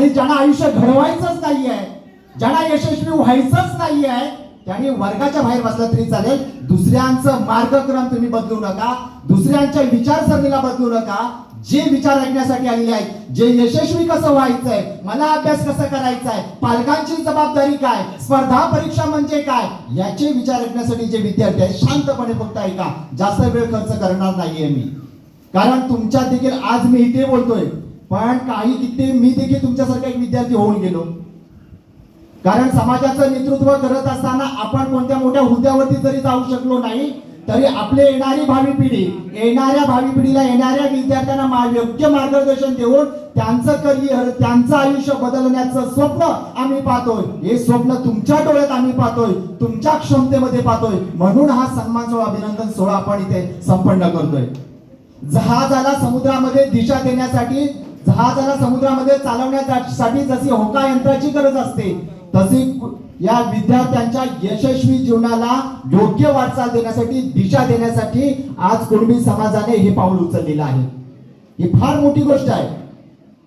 आणि ज्यांना आयुष्य घडवायचंच नाही आहे ज्यांना यशस्वी व्हायचंच नाही आहे त्यांनी वर्गाच्या बाहेर बसलं तरी चालेल. दुसऱ्यांचं मार्गक्रम तुम्ही बदलू नका. दुसऱ्यांच्या विचारसरणीला बदलू नका. जे विचार ऐकण्यासाठी आलेले आहेत जे यशस्वी कसं व्हायचंय मला अभ्यास कसं करायचा आहे पालकांची जबाबदारी काय स्पर्धा परीक्षा म्हणजे काय याचे विचार ऐकण्यासाठी जे विद्यार्थी आहेत शांतपणे फक्त ऐका. जास्त वेळ खर्च करणार नाहीये मी. कारण तुमच्या देखील आज मी इथे बोलतोय. पण काही किती मी देखील तुमच्यासारखा एक विद्यार्थी होऊन गेलो. कारण समाजाचं नेतृत्व करत असताना आपण कोणत्या मोठ्या हुद्द्यावरती जरी जाऊ शकलो नाही तरी आपली येणारी भावी पिढी येणाऱ्या भावी पिढीला येणाऱ्या विद्यार्थ्यांना योग्य मार्गदर्शन देऊन त्यांचं करिअर त्यांचं आयुष्य बदलण्याचं स्वप्न आम्ही पाहतोय. हे स्वप्न तुमच्या डोळ्यात आम्ही पाहतोय तुमच्या क्षमतेमध्ये पाहतोय. म्हणून हा सन्मान सोहळा अभिनंदन सोहळा आपण इथे संपन्न करतोय. जहाजाला समुद्रामध्ये दिशा देण्यासाठी जहाजाला समुद्रामध्ये चालवण्यासाठी जशी होका यंत्राची गरज असते तशी या विद्यार्थ्यांच्या यशस्वी जीवनाला योग्य वाटचाल देण्यासाठी दिशा देण्यासाठी आज कुणबी समाजाने हे पाऊल उचललेलं आहे. ही फार मोठी गोष्ट आहे.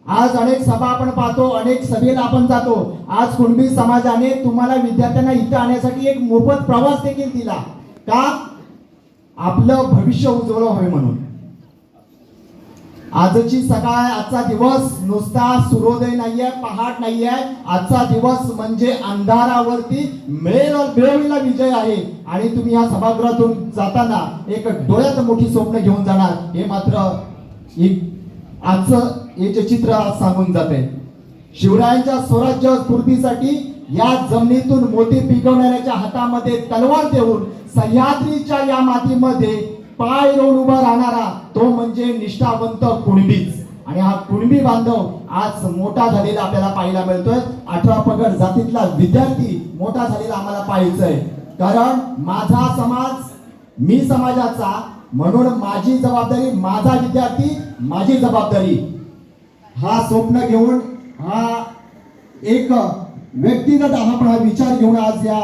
आज अनेक सभा आपण पाहतो अनेक सभेला आपण जातो. आज कुणबी समाजाने तुम्हाला विद्यार्थ्यांना इथं आणण्यासाठी एक मोफत प्रवास देखील दिला. का? आपलं भविष्य उज्ज्वल व्हावे म्हणून. आजची सकाळ आजचा दिवस नुसता सूर्योदय नाहीये पहाट नाहीये. आजचा दिवस म्हणजे अंधारावरती मेल मिळवलेला विजय आहे. आणि तुम्ही या सभागृहातून जाताना एक डोळ्यात मोठी स्वप्न घेऊन जाणार. हे मात्र एक आजचं हे जे चित्र आज सांगून जाते. शिवरायांच्या स्वराज्य स्फूर्तीसाठी या जमिनीतून मोती पिकवणाऱ्याच्या हातामध्ये तलवार देऊन सह्याद्रीच्या या मातीमध्ये पाय रोवून उभा राहणारा तो म्हणजे निष्ठावंत कुणबीच आणि हा कुणबी बांधव आज मोठा झालेला आपल्याला पाहायला मिळतोय. अठरा पगड जातीतला विद्यार्थी मोठा झालेला आम्हाला पाहायचंय. कारण माझा समाज मी समाजाचा म्हणून माझी जबाबदारी माझा विद्यार्थी माझी जबाबदारी. हा स्वप्न घेऊन हा एक व्यक्तिगत आपण हा विचार घेऊन आज या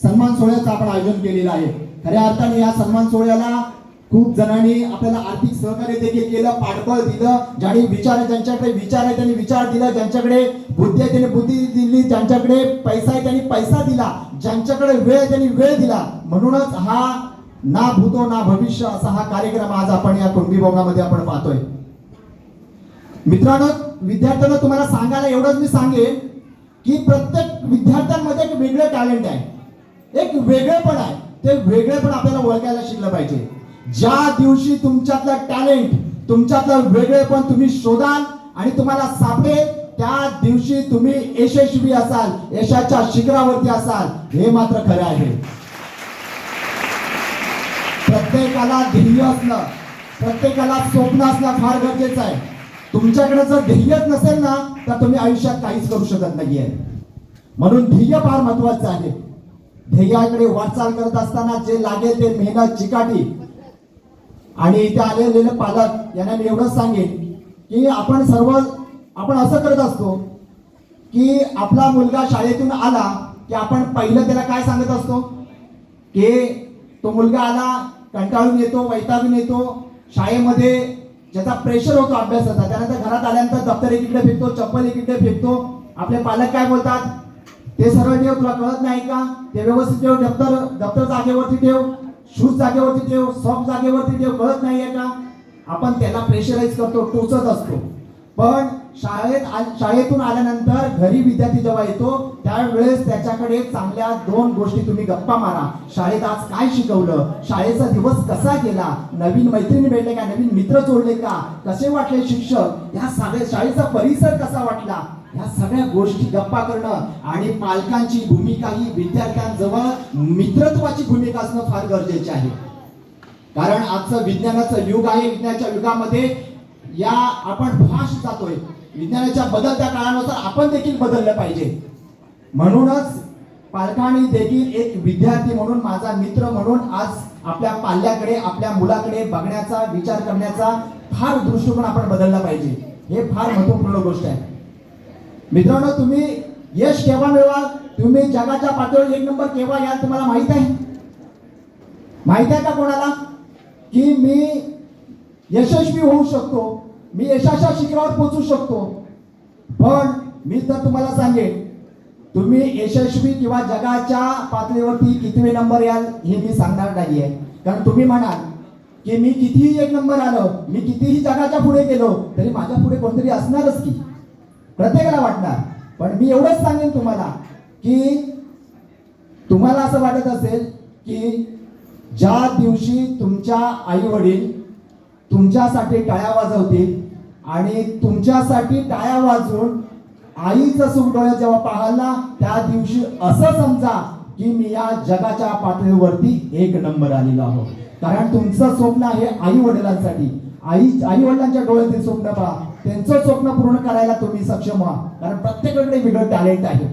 सन्मान सोहळ्याचं आपण आयोजन केलेलं आहे. खऱ्या अर्थाने या सन्मान सोहळ्याला खूप जणांनी आपल्याला आर्थिक सहकार्य देखील केलं पाठबळ दिलं ज्यांनी विचार आहे ज्यांच्याकडे विचार आहे त्यांनी विचार दिला ज्यांच्याकडे बुद्धी आहे त्यांनी बुद्धी दिली ज्यांच्याकडे पैसा आहे त्यांनी पैसा दिला ज्यांच्याकडे वेळ आहे त्यांनी वेळ दिला. म्हणूनच हा ना भूतो ना भविष्य असा हा कार्यक्रम आज आपण या कुणबी भवनामध्ये आपण पाहतोय. मित्रांनो विद्यार्थ्यांना तुम्हाला सांगायला एवढंच मी सांगेन की प्रत्येक विद्यार्थ्यांमध्ये एक वेगळं टॅलेंट आहे. एक वेगळेपण आहे. ते वेगळे पण आपल्याला ओळखायला शिकलं पाहिजे. ज्या दिवशी तुमच्यातलं टॅलेंट तुमच्यातलं वेगळेपण तुम्ही शोधाल आणि तुम्हाला सापडेल त्या दिवशी तुम्ही यशस्वी असाल यशाच्या शिखरावरती असाल हे मात्र खरं आहे. प्रत्येकाला ध्येय असणं प्रत्येकाला स्वप्न असणं फार गरजेचं आहे. तुमच्याकडे जर ध्येयच नसेल ना तर तुम्ही आयुष्यात काहीच करू शकत नाहीये. म्हणून ध्येय फार महत्वाचं आहे. ध्येयाकडे वाटचाल करत असताना जे लागेल ते मेहनत चिकाटी. आणि इथे आलेले पालक यांना मी एवढंच सांगेन की आपण सर्व आपण असं करत असतो की आपला मुलगा शाळेतून आला की आपण पहिलं त्याला काय सांगत असतो? की तो मुलगा आला कंटाळून येतो वैतागून येतो. शाळेमध्ये ज्याचा प्रेशर होतो अभ्यासाचा त्यानंतर घरात आल्यानंतर दप्तर एकीकडे फेकतो चप्पल एकीकडे फेकतो. आपले पालक काय बोलतात? ते सरळ ठेव तुला कळत नाही का? ते व्यवस्थित ठेव दप्तर दप्तर जागेवरती ठेव शूज जागेवरती ठेव सॉफ्ट जागेवरती ठेव कळत नाहीये का? आपण त्याला प्रेशराईज करतो टोचत असतो. पण शाळेत शाळेतून आल्यानंतर घरी विद्यार्थी जेव्हा येतो त्यावेळेस त्याच्याकडे चांगल्या दोन गोष्टी तुम्ही गप्पा मारा. शाळेत आज काय शिकवलं? शाळेचा दिवस कसा गेला? नवीन मैत्रिणी भेटले का? नवीन मित्र जोडले का? कसे वाटले शिक्षक? या सगळ्या शाळेचा परिसर कसा वाटला? या सगळ्या गोष्टी गप्पा करणं आणि पालकांची भूमिका ही विद्यार्थ्यांजवळ मित्रत्वाची भूमिका असणं फार गरजेचे आहे. कारण आजचं विज्ञानाचं युग आहे विज्ञानाच्या युगामध्ये या आपण फास्ट जातोय. विज्ञानाच्या बदलत्या काळानुसार आपण देखील बदललं पाहिजे. म्हणूनच पालकांनी देखील एक विद्यार्थी म्हणून माझा मित्र म्हणून आज आपल्या पाल्याकडे आपल्या मुलाकडे बघण्याचा विचार करण्याचा फार दृष्टिकोन आपण बदलला पाहिजे. हे फार महत्त्वपूर्ण गोष्ट आहे. मित्रांनो तुम्ही यश केव्हा मिळवाल? तुम्ही जगाच्या पातळीवर एक नंबर केव्हा याल तुम्हाला माहीत आहे? माहीत आहे का कोणाला? की मी यशस्वी होऊ शकतो मी यशाच्या शिखरावर पोचू शकतो. पण मी तर तुम्हाला सांगेन तुम्ही यशस्वी किंवा जगाच्या पातळीवरती कितवे नंबर याल हे मी सांगणार नाही आहे कारण तुम्ही म्हणाल की मी कितीही एक नंबर आलो मी कितीही जगाच्या पुढे गेलो तरी माझ्या पुढे कोणतरी असणारच की. प्रत्येकाला वाटणार. पण मी एवढंच सांगेन तुम्हाला की तुम्हाला असं वाटत असेल की ज्या दिवशी तुमच्या आई वडील तुमच्यासाठी टाळ्या वाजवतील आणि तुमच्यासाठी टाळ्या वाजवून आईचं सुख डोळ्यात जेव्हा पाहाल ना त्या दिवशी असं समजा की मी या जगाच्या पातळीवरती एक नंबर आलेलो आहो कारण तुमचं स्वप्न आहे आई वडिलांसाठी आई आई वडिलांच्या डोळ्यातील स्वप्न पहा. त्यांचं स्वप्न पूर्ण करायला तुम्ही सक्षम व्हा. कारण प्रत्येकाकडे वेगळं टॅलेंट आहे.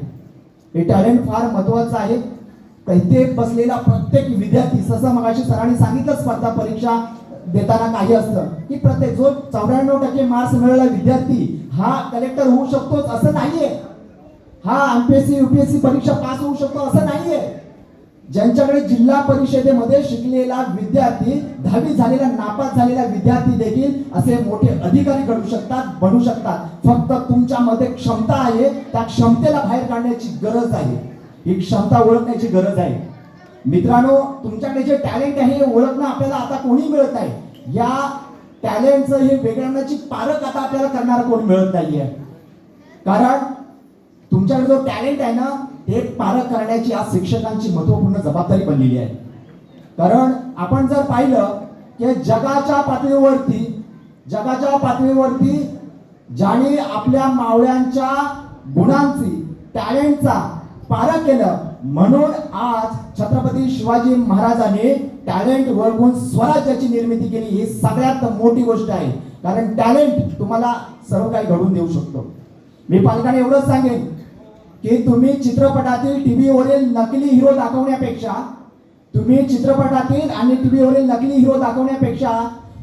हे टॅलेंट फार महत्वाचं आहे. इथे बसलेला प्रत्येक विद्यार्थी जसं मगाशी सरांनी सांगितलं स्पर्धा परीक्षा देताना काही असतं की प्रत्येक जो चौऱ्याण्णव टक्के मार्क्स मिळाला विद्यार्थी हा कलेक्टर होऊ शकतोच असं नाहीये. हा एमपीएससी युपीएससी परीक्षा पास होऊ शकतो असं नाहीये. ज्यांच्याकडे जिल्हा परिषदेमध्ये शिकलेला विद्यार्थी दहावी झालेला नापास झालेला विद्यार्थी देखील असे मोठे अधिकारी घडू शकतात बनू शकतात. फक्त तुमच्यामध्ये क्षमता आहे त्या क्षमतेला बाहेर काढण्याची गरज आहे. ही क्षमता ओळखण्याची गरज आहे. मित्रांनो तुमच्याकडे जे टॅलेंट आहे हे ओळखणं आपल्याला आता कोणी मिळत नाही. या टॅलेंटचं हे वेगळ्यांची पारख आता आपल्याला करणार कोण मिळत नाहीये. कारण तुमच्याकडे जो टॅलेंट आहे ना हे पारख करण्याची आज शिक्षकांची महत्त्वपूर्ण जबाबदारी बनलेली आहे. कारण आपण जर पाहिलं की जगाच्या पातळीवरती जगाच्या पातळीवरती ज्याने आपल्या मावळ्यांच्या गुणांची टॅलेंटचा पारख केलं म्हणून आज छत्रपती शिवाजी महाराजांनी टॅलेंट वळवून स्वराज्याची निर्मिती केली ही सगळ्यात मोठी गोष्ट आहे. कारण टॅलेंट तुम्हाला सर्व काही घडवून देऊ शकतो. मी पालकांना एवढंच सांगेन की तुम्ही चित्रपटातील टीव्हीवरील नकली हिरो दाखवण्यापेक्षा तुम्ही चित्रपटातील आणि टीव्हीवरील नकली हिरो दाखवण्यापेक्षा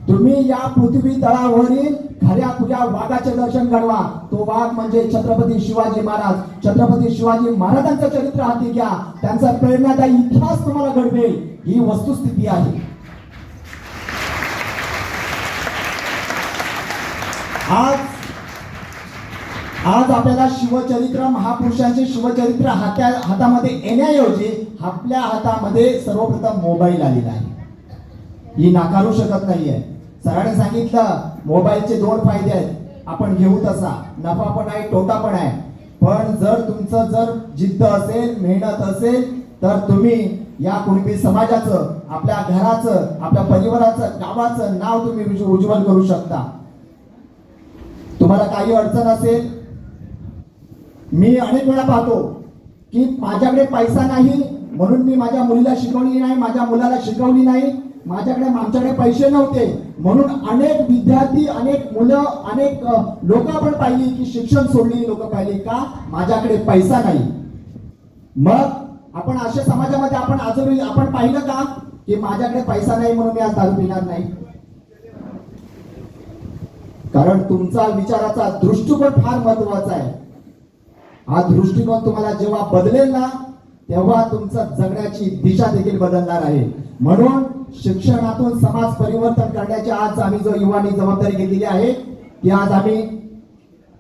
तुम्ही या पृथ्वी तळावरील खऱ्या खुऱ्या वाघाचे दर्शन घडवा. तो वाघ म्हणजे छत्रपती शिवाजी महाराज. छत्रपती शिवाजी महाराजांचं चरित्र हाती घ्या. त्यांचा प्रेरणादायी इतिहास तुम्हाला घडवेल. ही वस्तुस्थिती आहे. आज आज आपल्याला शिवचरित्र महापुरुषांचे शिवचरित्र हात्या हातामध्ये येण्याऐवजी आपल्या हातामध्ये सर्वप्रथम मोबाईल आलेला आहे. ही नाकारू शकत नाही आहे सरांनी सांगितलं मोबाईलचे दोन फायदे आहेत. आपण घेऊ तसा. नफा पण आहे तोटा पण आहे. पण जर तुमचं जर जिद्द असेल मेहनत असेल तर तुम्ही या कुणबी समाजाचं आपल्या घराचं आपल्या परिवाराचं गावाचं नाव तुम्ही उज्ज्वल करू शकता. तुम्हाला काही अडचण असेल मी अनेक वेळा पाहतो की माझ्याकडे पैसा नाही म्हणून मी माझ्या मुलीला शिकवली नाही माझ्या मुलाला शिकवली नाही माझ्याकडे आमच्याकडे पैसे नव्हते. म्हणून अनेक विद्यार्थी अनेक मुलं अनेक लोक आपण पाहिली की शिक्षण सोडलेली लोक पाहिली का माझ्याकडे पैसा नाही. मग आपण अशा समाजामध्ये आपण अजूनही आपण पाहिलं का की माझ्याकडे पैसा नाही म्हणून मी आज दारू पिणार नाही? कारण तुमचा विचाराचा दृष्टिकोन फार महत्त्वाचा आहे. हा दृष्टिकोन तुम्हाला जेव्हा बदलेल ना तेव्हा तुमचं जगण्याची दिशा देखील बदलणार आहे. म्हणून शिक्षणातून समाज परिवर्तन करण्याची आज आम्ही जो युवानी जबाबदारी घेतलेली आहे ती आज आम्ही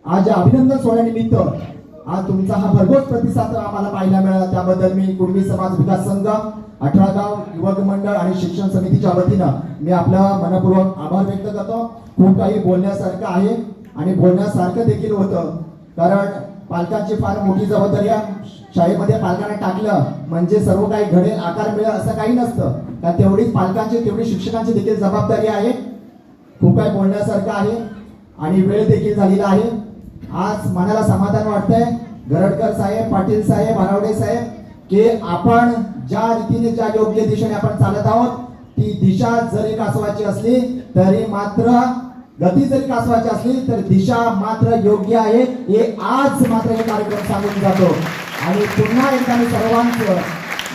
आज अभिनंदन सोहळ्यानिमित्त आज तुमचा हा भरघोस प्रतिसाद आम्हाला पाहायला मिळाला. त्याबद्दल मी कुणबी समाज विकास संघ अठरागाव युवक मंडळ आणि शिक्षण समितीच्या वतीनं मी आपला मनपूर्वक आभार व्यक्त करतो. खूप काही बोलण्यासारखं आहे आणि बोलण्यासारखं देखील होतं. कारण पालकांची फार मोठी जबाबदारी आहे. शाळेमध्ये पालकांना टाकलं म्हणजे सर्व काही घडेल आकार मिळेल असं काही नसतं. कारण तेवढीच पालकांची तेवढी शिक्षकांची देखील जबाबदारी आहे. खूप काही बोलण्यासारखं आहे आणि वेळ देखील झालेला आहे. आज मनाला समाधान वाटतंय. गरडकर साहेब पाटील साहेब आरावडे साहेब की आपण ज्या रीतीने ज्या योग्य दिशेने आपण चालत आहोत ती दिशा जरी कासवाची असली तरी मात्र गती जरी कासवाची असली तर दिशा मात्र योग्य आहे. हे आज मात्र हे कार्यक्रम सांगून जातो. आणि पुन्हा एकदा मी सर्वांचं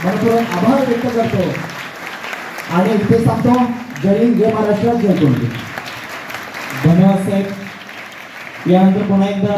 मनपूर्वक आभार व्यक्त करतो. आणि इथे सांगतो जय हिंद जय महाराष्ट्र जय कोणते धन्यवाद साहेब. यानंतर पुन्हा एकदा